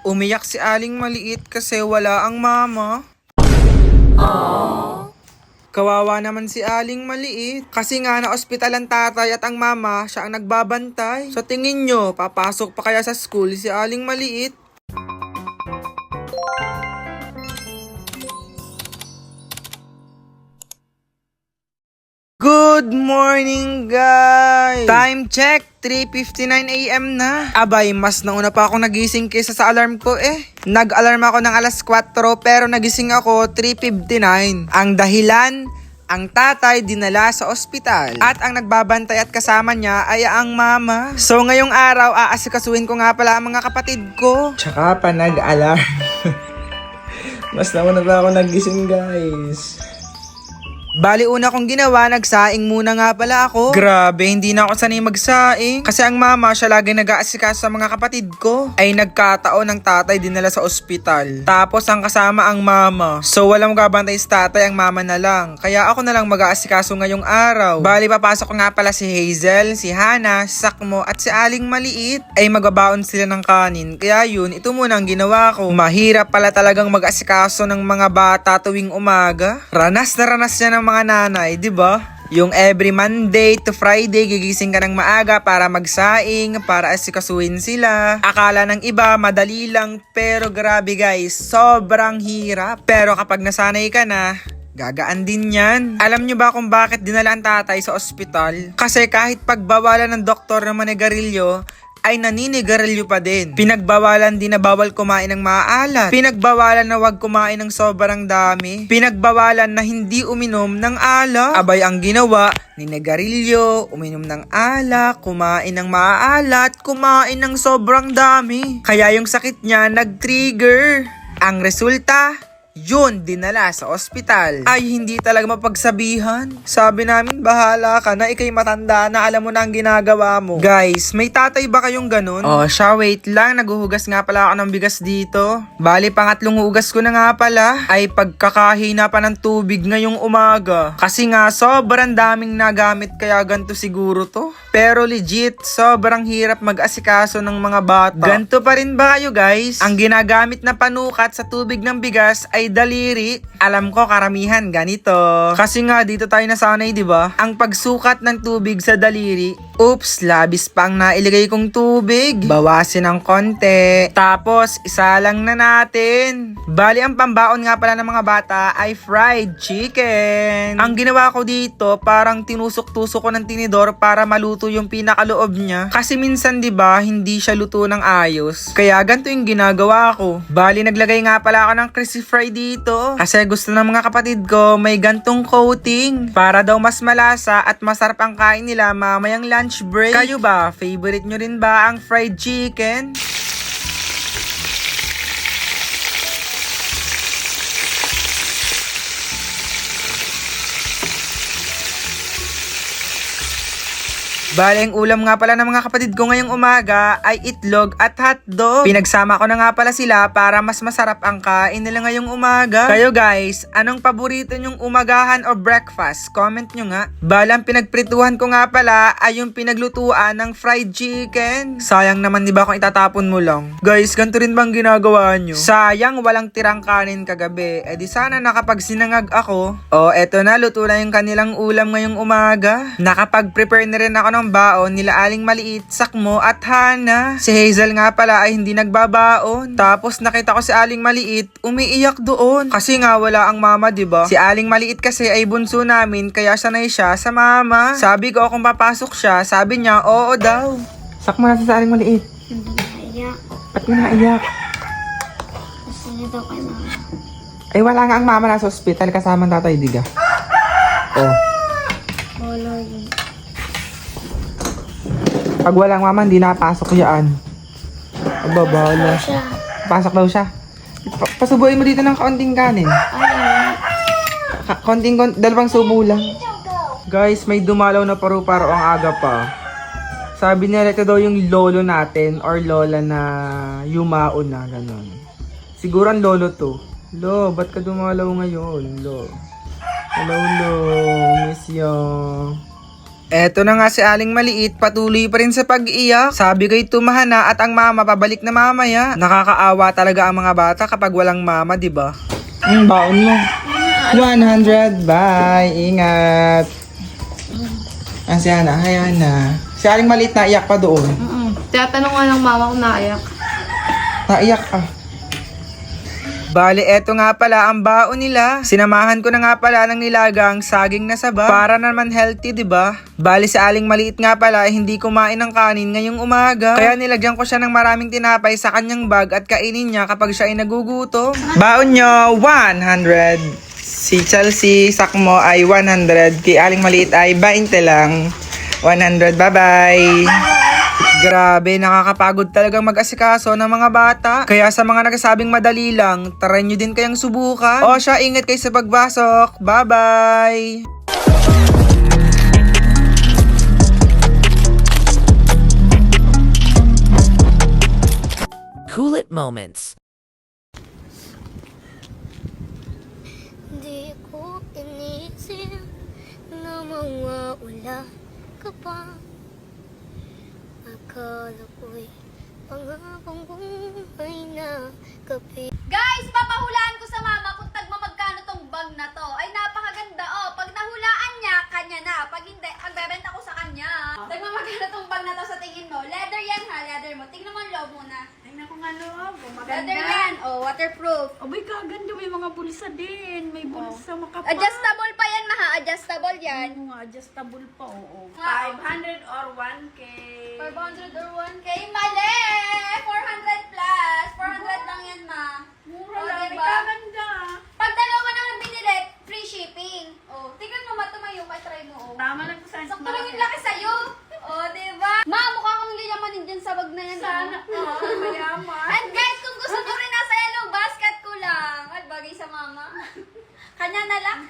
Umiyak si Aling Maliit kasi wala ang mama. Kawawa naman si Aling Maliit. Kasi nga na ospital ang tatay at ang mama, siya ang nagbabantay. Sa tingin nyo, papasok pa kaya sa school si Aling Maliit? Good morning, guys! Time check, 3.59am na. Abay, mas nauna pa ako nagising kaysa sa alarm ko eh. Nag-alarm ako ng alas 4 pero nagising ako 3.59. Ang dahilan, ang tatay dinala sa ospital at ang nagbabantay at kasama niya ay ang mama. So ngayong araw, aasikasuhin ko nga pala ang mga kapatid ko. Tsaka pa nag-alarm. Mas nauna pa ako nagising guys. Bali una kong ginawa, nagsaing muna nga pala ako. Grabe, hindi na ako sanay magsaing. Kasi ang mama, siya lagi nag-aasikaso sa mga kapatid ko. Ay nagkataon ng tatay dinala sa ospital. Tapos ang kasama ang mama. So walang magabantay sa tatay, ang mama na lang. Kaya ako na lang mag-aasikaso ngayong araw. Bali papasok ko nga pala si Hazel, si Hana, si Sakmo at si Aling Maliit. Ay magbabaon sila ng kanin. Kaya yun, ito muna ang ginawa ko. Mahirap pala talagang mag-asikaso ng mga bata tuwing umaga. Ranas na ranas yan ng mga nanay, di ba? Yung every Monday to Friday, gigising ka ng maaga para magsaing, para asikasuhin sila. Akala ng iba, madali lang, pero grabe guys, sobrang hirap. Pero kapag nasanay ka na, Gagaan din yan. Alam nyo ba kung bakit dinala ang tatay sa ospital? Kasi kahit pagbawalan ng doktor na manigarilyo, ay naninigarilyo pa din. Pinagbawalan din na bawal kumain ng maalat. Pinagbawalan na wag kumain ng sobrang dami. Pinagbawalan na hindi uminom ng alak. Abay ang ginawa, ninigarilyo, uminom ng alak, kumain ng maalat, kumain ng sobrang dami. Kaya yung sakit niya nag-trigger. Ang resulta, yun, dinala sa ospital. Ay, hindi talaga mapagsabihan. Sabi namin, bahala ka na, ikay matanda na alam mo na ang ginagawa mo. Guys, may tatay ba kayong ganun? Oh, siya, wait lang. Naguhugas nga pala ako ng bigas dito. Bali, pangatlong hugas ko na nga pala. Ay, pagkakahina pa ng tubig ngayong umaga. Kasi nga, sobrang daming nagamit kaya ganto siguro to. Pero legit, sobrang hirap mag-asikaso ng mga bata. Ganto pa rin ba kayo guys? Ang ginagamit na panukat sa tubig ng bigas ay daliri. Alam ko karamihan ganito. Kasi nga dito tayo nasanay, 'di ba? Ang pagsukat ng tubig sa daliri. Oops, labis pang nailagay kong tubig. Bawasin ng konti. Tapos, isa lang na natin. Bali, ang pambaon nga pala ng mga bata ay fried chicken. Ang ginawa ko dito, parang tinusok-tusok ko ng tinidor para maluto yung pinakaloob niya. Kasi minsan, 'di ba, hindi siya luto ng ayos. Kaya ganito yung ginagawa ko. Bali, naglagay nga pala ako ng crispy fry dito. Kasi gusto ng mga kapatid ko may gantong coating. Para daw mas malasa at masarap ang kain nila mamayang lunch break. Kayo ba, favorite nyo rin ba ang fried chicken? Bale, ang ulam nga pala ng mga kapatid ko ngayong umaga ay itlog at hotdog. Pinagsama ko na nga pala sila para mas masarap ang kain nila ngayong umaga. Kayo guys, anong paborito nyong umagahan o breakfast? Comment nyo nga. Bale, ang pinagprituhan ko nga pala ay yung pinaglutuan ng fried chicken. Sayang naman di ba kung itatapon mo lang? Guys, ganito rin bang ginagawa nyo? Sayang walang tirang kanin kagabi. Eh di sana nakapag sinangag ako. O, eto na, luto na yung kanilang ulam ngayong umaga. Nakapag-prepare na rin ako ng baon nila Aling Maliit, Sakmo at Hana. Si Hazel nga pala ay hindi nagbabaon. Tapos nakita ko si Aling Maliit, umiiyak doon. Kasi nga wala ang mama, 'di ba? Si Aling Maliit kasi ay bunso namin kaya sanay siya sa mama. Sabi ko kung papasok siya, sabi niya oo daw. Sakmo na sa Aling Maliit. Hindi naiyak. Ba't ka naiyak? Niya daw kay mama. Ay wala nga ang mama nasa ospital kasama ang tatay diga. Oh. Bolo yun. Pag walang mama, hindi nakapasok yan. Agbabala. Siya. Pasok daw siya. Pa- pasubuin mo dito ng kaunting kanin. Ka- konting, kon- dalawang subo lang. Guys, may dumalaw na paru-paro ang aga pa. Sabi nila ito daw yung lolo natin or lola na yumao na, ganun. Siguro ang lolo to. Lo, ba't ka dumalaw ngayon? Lo. Hello, lo. Miss you. Eto na nga si Aling Maliit, patuloy pa rin sa pag-iyak. Sabi ko'y tumahan na at ang mama pabalik na mamaya. Nakakaawa talaga ang mga bata kapag walang mama, di ba? Ang baon mo. 100, bye. Ingat. Ah, si Hana, hi Hana. Si Aling Maliit naiyak pa doon. Mm-mm. Tinatanong nga ng mama kung naiyak. Naiyak ah. Bale, eto nga pala ang baon nila. Sinamahan ko na nga pala ng nilagang saging na saba. Para naman healthy, di ba? Bale, si Aling Maliit nga pala, eh, hindi kumain ng kanin ngayong umaga. Kaya nilagyan ko siya ng maraming tinapay sa kanyang bag at kainin niya kapag siya ay nagugutom. Baon nyo, 100. Si Chelsea Sakmo ay 100. Kay Aling Maliit ay 20 lang. 100. Bye-bye. Grabe, nakakapagod talagang mag-asikaso ng mga bata. Kaya sa mga nagsasabing madali lang, try nyo din kayang subukan. O siya, ingat kayo sa pagbasok. Bye-bye! Cool It Moments. Di ko inisip na mawawala ka pa Akala ko'y panghabang buhay na kapi Guys, papahulaan ko sa mama kung tagma magkano tong bag na to. Ay, napakaganda oh. Pag nahulaan niya, kanya na. Pag hindi, pagbebenta ko sa kanya. Tagma magkano tong bag na to sa tingin mo. Leather yan ha, leather mo. Tingnan mo ang loob muna. Tingnan ko nga loob. Oh, Leather yan. Oh, waterproof. Abay, kaganda. May mga bulsa din. May bulsa makapal. Adjustable. Adjustable yan. Ano nga, adjustable pa, oo. Ah, 500 or 1K. 500 or 1K. Mali! 400 plus. 400 lang yan, ma. Mura Oh, lang. May diba? kaganda. Pag dalawa na lang binili, free shipping. Oh, tingnan mo, matumayo ka, try mo. Oh. Tama lang sa Sakto lang yung laki sa'yo. O, oh, diba? Ma, mukha kang liyamanin dyan sa bag na yan. Sana. oh. Oo, mayaman. And guys, kung gusto nyo rin nasa yellow basket ko lang. At bagay sa mama. Kanya na lang.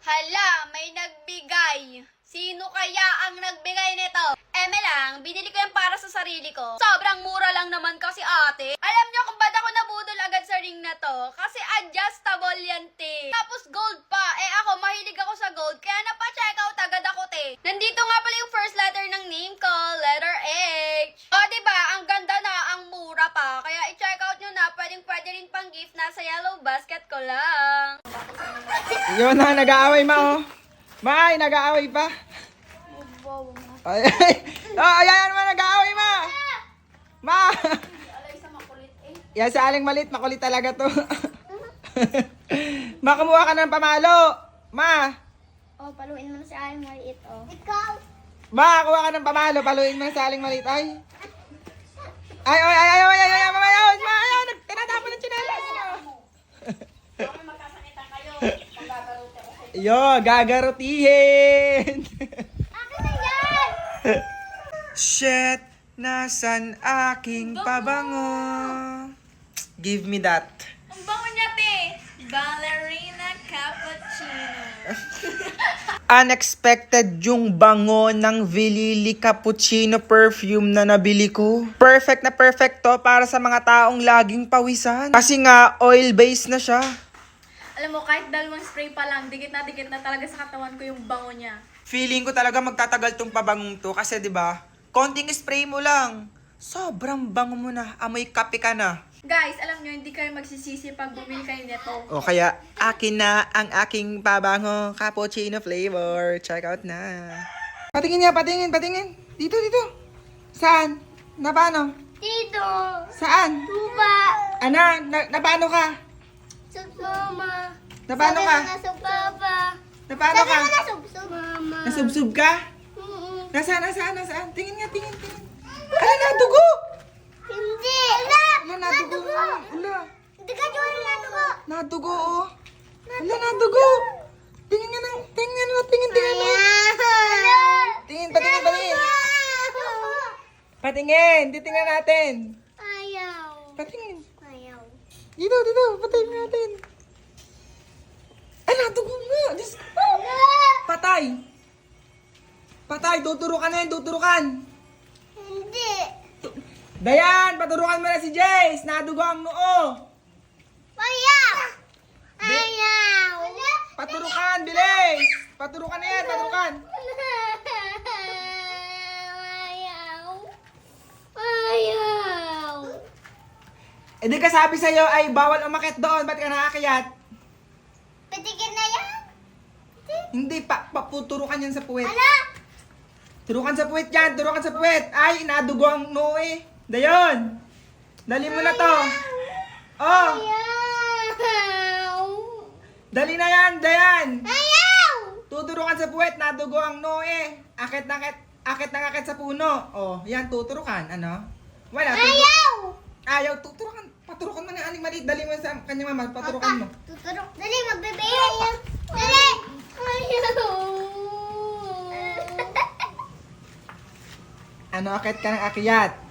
Hala, may nagbigay. Sino kaya ang nagbigay nito? Eme lang, binili ko yan para sa sarili ko. Sobrang mura lang naman kasi ate. Alam nyo kung ba't ako nabudol agad sa ring na to? Kasi adjustable yan, te. Tapos gold pa. Eh ako, mahilig ako sa gold. Kaya napa-check out agad ako, te. Nandito nga pala yung first letter ng name ko. Letter H. O, diba? Ang ganda na, ang mura pa. Kaya i-check out nyo na. Pwedeng pwede rin pang gift. Nasa yellow basket ko lang. Yun na, nag-aaway ma oh. Ma, ay, nag-aaway pa. Ay, ay, oh, ayan mo, nag-aaway ma. Ma. Yan si Aling Malit, makulit talaga to. ma, kumuha ka ng pamalo. Ma. Oh, paluin mo na si Aling Maliit, oh. Ikaw! Ma, kuha ka ng pamalo, paluin mo na sa Aling Malit. Ay. Ay, ay, ay, ay, ay, ay, ay, ay, ay, ay, ma, ayaw, nag- tinatapon ng tsinelas mo. Yo, gagarutihin. Akin na yan! Shit, nasan aking pabango? Give me that. Ang bango niya, te. Ballerina cappuccino. Unexpected yung bango ng Vilili Cappuccino perfume na nabili ko. Perfect na perfect to para sa mga taong laging pawisan. Kasi nga, oil-based na siya. Alam mo, kahit dalawang spray pa lang, dikit na dikit na talaga sa katawan ko yung bango niya. Feeling ko talaga magtatagal tong pabangong to kasi 'di ba? Konting spray mo lang. Sobrang bango mo na. Amoy kape ka na. Guys, alam nyo, hindi kayo magsisisi pag bumili kayo nito. O kaya, akin na ang aking pabango cappuccino flavor. Check out na. Patingin niya, patingin, patingin. Dito, dito. Saan? Na paano? Dito! Saan? Tuba! Ana, na, na paano ka? sub mama. Napano ka? na sub papa. Napano ka? mo na sub sub mama. Nasubsob ka? Mm-mm. Nasaan, nasaan, nasaan? Tingin nga, tingin, tingin. Ala, natugo! Hindi. Wala. Ala, natugo. Natugo. Ala, Hindi ka join na dugo. natugo, oh. Ala, natugo! Tingin nga na, tingin nga na, tingin, tingin mo. Tingin, patingin, patingin. Patingin, titingnan natin. Ayaw. Patingin. Dito, dito, patay natin. Ay, natugong nga. Diyos ko. Patay. Patay, tuturukan na yan, tuturukan. Hindi. Dayan, paturukan mo na si Jace. Nadugo ang noo. Ayaw. Ayaw. Paturukan, bilis. Paturukan na yan, paturukan. Ayaw. Ayaw. Eh di ka sabi sa'yo ay bawal umakit doon. Ba't ka nakakayat? Patigil na yan. Hindi pa, paputurukan yan sa puwet. Ano? Turukan sa puwet yan, turukan sa puwet. Ay, inadugo ang noo eh. Dayon. Dali mo na to. Oh, Ayaw. dali na yan, dayan. Ayaw. Tuturukan sa puwet, nadugo ang noo eh. Akit na akit, akit na akit sa puno. Oh, yan, tuturukan. Ano? Wala. tutu- Ayaw. Ayaw, tuturukan. Paturukan mo na aling maliit. Dali mo sa kanya mama, paturukan mo. Tuturok. Dali, magbibigay. Dali. Ayaw. Ano, akit ka ng akiyat.